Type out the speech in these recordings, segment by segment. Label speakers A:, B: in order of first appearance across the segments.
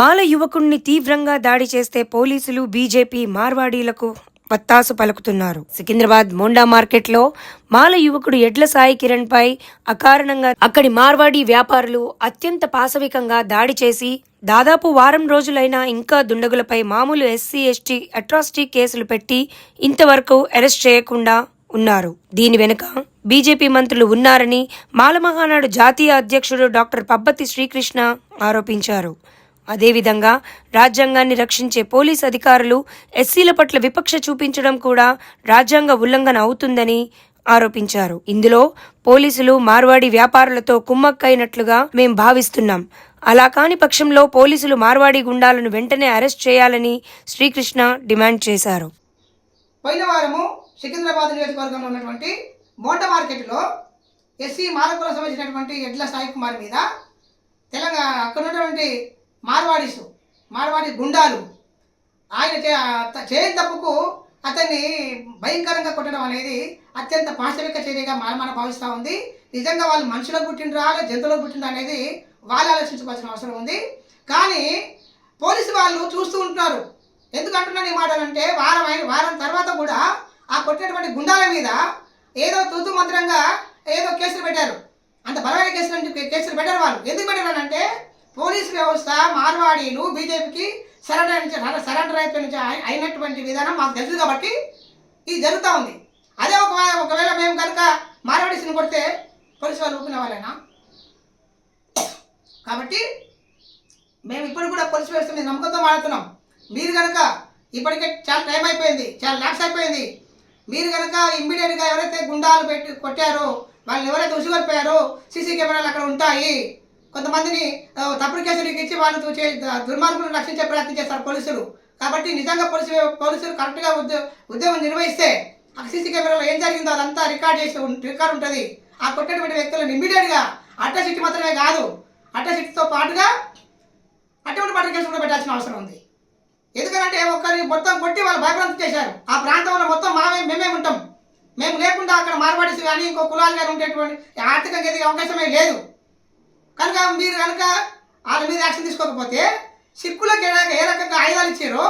A: మాల యువకుణ్ణి తీవ్రంగా దాడి చేస్తే పోలీసులు బీజేపీ మార్వాడీలకు పత్తాసు పలుకుతున్నారు. సికింద్రాబాద్ మోండా మార్కెట్లో మాల యువకుడు ఎడ్ల సాయి కిరణ్ పై అకారణంగా అక్కడి మార్వాడీ వ్యాపారులు అత్యంత పాశవికంగా దాడి చేసి దాదాపు వారం రోజులైనా ఇంకా దుండగులపై మామూలు ఎస్సీ ఎస్టీ అట్రాసిటీ కేసులు పెట్టి ఇంతవరకు అరెస్ట్ చేయకుండా ఉన్నారు. దీని వెనుక బీజేపీ మంత్రులు ఉన్నారని మాల మహానాడు జాతీయ అధ్యక్షుడు డాక్టర్ పబ్బతి శ్రీకృష్ణ ఆరోపించారు. అదేవిధంగా రాజ్యాంగాన్ని రక్షించే పోలీస్ అధికారులు ఎస్సీల పట్ల విపక్ష చూపించడం కూడా రాజ్యాంగ ఉల్లంఘన అవుతుందని ఆరోపించారు. ఇందులో పోలీసులు మార్వాడి వ్యాపారులతో కుమ్మక్కైనట్లుగా మేం భావిస్తున్నాం. అలా కాని పక్షంలో పోలీసులు మార్వాడి గుండాలను వెంటనే అరెస్ట్ చేయాలని శ్రీకృష్ణ డిమాండ్ చేశారు.
B: పోయిన వారము సికింద్రాబాద్ నియోజకవర్గంలో ఉన్నటువంటి మోట మార్కెట్లో ఎస్సీ మారకులకు సంబంధించినటువంటి ఎడ్ల సాయి కుమార్ మీద తెలంగాణ అక్కడ ఉన్నటువంటి మార్వాడీసు మార్వాడి గుండాలు. ఆయన చేయని తప్పుకు అతన్ని భయంకరంగా కొట్టడం అనేది అత్యంత పాశవిక చర్యగా మారమాన భావిస్తూ ఉంది. నిజంగా వాళ్ళు మనుషులకు పుట్టిండ్రా జంతువులకు పుట్టిండ్రా అనేది వాళ్ళు ఆలోచించుకోవాల్సిన అవసరం ఉంది. కానీ పోలీసు వాళ్ళు చూస్తూ ఉంటున్నారు. ఎందుకు అంటున్నాను ఈ మాటలంటే వారం వారం తర్వాత కూడా ఆ కొట్టినటువంటి గుండాల మీద ఏదో తూతు మంత్రంగా ఏదో కేసులు పెట్టారు. అంత బలమైన కేసులు కేసులు పెట్టారు వాళ్ళు. ఎందుకు పెట్టారు అంటే పోలీస్ వ్యవస్థ మార్వాడీలు బీజేపీకి సరెండర్ సరెండర్ అయిపోయిన అయినటువంటి విధానం మాకు తెలుసు కాబట్టి ఇది జరుగుతూ ఉంది. అదే ఒక ఒకవేళ మేము కనుక మార్వాడీస్ని కొడితే పోలీసు వాళ్ళు ఊపిన వాళ్ళేనా? కాబట్టి మేము ఇప్పుడు కూడా పోలీసు వ్యవస్థ మీద నమ్మకంతో మాట్లాడుతున్నాం. మీరు కనుక ఇప్పటికే చాలా టైం అయిపోయింది చాలా ల్యాక్స్ అయిపోయింది. మీరు కనుక ఇమ్మీడియట్గా ఎవరైతే గుండాలు పెట్టి కొట్టారో వాళ్ళు ఎవరైతే ఉసిగొల్పారో సీసీ కెమెరాలు అక్కడ ఉంటాయి. కొంతమందిని తప్పుడు కేసులు ఇచ్చి వాళ్ళు చే- దుర్మార్గులను రక్షించే ప్రయత్నం చేస్తారు పోలీసులు. కాబట్టి నిజంగా పోలీసు పోలీసులు కరెక్ట్గా ఉద్యో ఉద్యోగం నిర్వహిస్తే ఆ సీసీ కెమెరాలో ఏం జరిగిందో అదంతా రికార్డ్ చేసి ఉం- రికార్డ్ ఉంటుంది. ఆ కొట్టేటువంటి వ్యక్తులను ఇమ్మీడియట్గా అట్ట సిట్టి మాత్రమే కాదు అట్ట పాటుగా అటువంటి పట్ల కేసు కూడా పెట్టాల్సిన అవసరం ఉంది. ఎందుకంటే ఒక్కరి మొత్తం కొట్టి వాళ్ళు భయభ్రాంతి చేశారు. ఆ ప్రాంతంలో మొత్తం మామే మేమే ఉంటాం. మేము లేకుండా అక్కడ మార్వాడీస్ కానీ ఇంకో కులాలు కానీ ఉండేటువంటి ఆర్థికంగా ఎదిగే అవకాశమే లేదు. కనుక మీరు కనుక వాళ్ళ మీద యాక్షన్ తీసుకోకపోతే సిక్కులకు ఏ ఏ రకంగా ఆయుధాలు ఇచ్చారో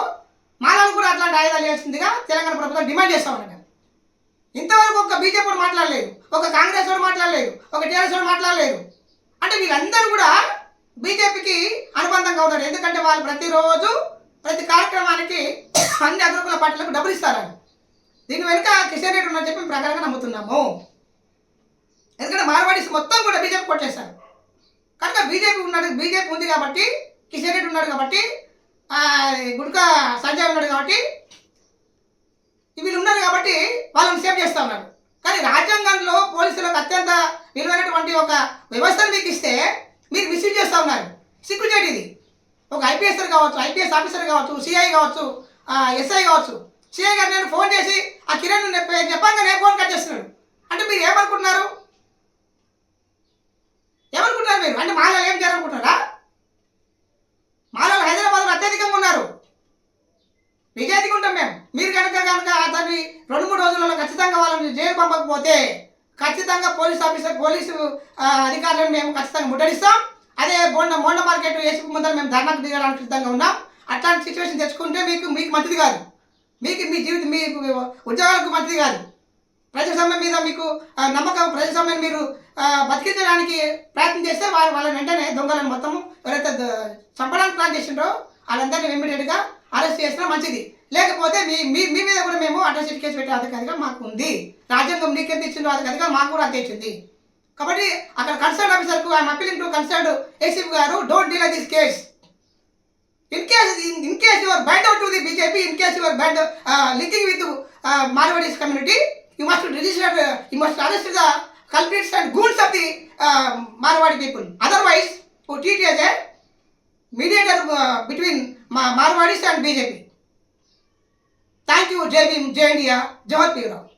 B: మాలను కూడా అట్లాంటి ఆయుధాలు ఇవ్వాల్సిందిగా తెలంగాణ ప్రభుత్వం డిమాండ్ చేస్తామన్నాడు ఇంతవరకు ఒక బీజేపీ వాడు మాట్లాడలేదు ఒక కాంగ్రెస్ వాడు మాట్లాడలేదు ఒక టీఆర్ఎస్ వాడు మాట్లాడలేదు. అంటే వీళ్ళందరూ కూడా బీజేపీకి అనుబంధంగా ఉన్నారు. ఎందుకంటే వాళ్ళు ప్రతిరోజు ప్రతి కార్యక్రమానికి అన్ని అగ్రకుల పార్టీలకు డబ్బులు ఇస్తారని దీని వెనుక కిషన్ రెడ్డి ఉన్నారని చెప్పి మేము ప్రకారంగా నమ్ముతున్నాము. ఎందుకంటే మార్వాడీస్ మొత్తం కూడా బీజేపీ కొట్టేశారు కనుక బీజేపీ ఉన్నాడు బీజేపీ ఉంది కాబట్టి కిషన్ రెడ్డి ఉన్నాడు కాబట్టి ఆ, గుడ్కా సంజయ్ ఉన్నాడు కాబట్టి వీళ్ళు ఉన్నారు కాబట్టి వాళ్ళని సేవ్ చేస్తూ ఉన్నారు కానీ రాజ్యాంగంలో పోలీసులకు అత్యంత విలువైనటువంటి ఒక వ్యవస్థను మీకు ఇస్తే మీరు మిస్యూజ్ చేస్తూ ఉన్నారు. సిగ్గు చేయడం ఇది ఒక ఐపీఎస్ఆర్ కావచ్చు ఐపీఎస్ ఆఫీసర్ కావచ్చు సిఐ కావచ్చు ఎస్ఐ కావచ్చు. సిఐ గారు నేను ఫోన్ చేసి ఆ కిరణ్ చెప్పంగా నేను ఫోన్ కట్ చేస్తున్నాడు. అంటే మీరు ఏమనుకుంటున్నారు? లేదు అంటే మాలలో ఏం చేయాలనుకుంటున్నారా? మాలలో హైదరాబాద్లో అత్యధికంగా ఉన్నారు. నిజాయితీగా ఉంటాం మేము. మీరు కనుక కనుక అతన్ని రెండు మూడు రోజులలో ఖచ్చితంగా వాళ్ళని జైలు పంపకపోతే ఖచ్చితంగా పోలీస్ ఆఫీసర్ పోలీసు అధికారులను మేము ఖచ్చితంగా ముట్టడిస్తాం. అదే బోండ మోండ మార్కెట్ ఏసీ ముందర మేము ధర్నాకు దిగడానికి సిద్ధంగా ఉన్నాం. అట్లాంటి సిచ్యువేషన్ తెచ్చుకుంటే మీకు మీకు మంచిది కాదు. మీకు మీ జీవితం మీ ఉద్యోగాలకు మంచిది కాదు. ప్రజాస్వామ్యం మీద మీకు నమ్మకం ప్రజాస్వామ్యం మీరు బతికించడానికి ప్రయత్నం చేస్తే వాళ్ళ వాళ్ళని వెంటనే దొంగలను మొత్తము ఎవరైతే చంపడానికి ప్లాన్ చేసిండ్రో వాళ్ళందరినీ ఇమ్మీడియట్గా అరెస్ట్ చేసినా మంచిది. లేకపోతే మీ మీ మీ మీద కూడా మేము అడ్రస్ కేసు పెట్టే అధికారిగా మాకు ఉంది. రాజ్యాంగం నీకెంత ఇచ్చిందో అధికారిగా మాకు కూడా అంతే ఇచ్చింది. కాబట్టి అక్కడ concern ఆఫీసర్కు I'm appealing to concern ACP గారు don't deal this case in case in case your you out to the BJP in case your case linking with Marwaris community uh, you must register, uh, you must arrest the culprits and goons of the uh, Marwadi people. Otherwise, you treat as a mediator uh, between Marwadis and BJP. Thank you, Jai Bhim, Jai Piro.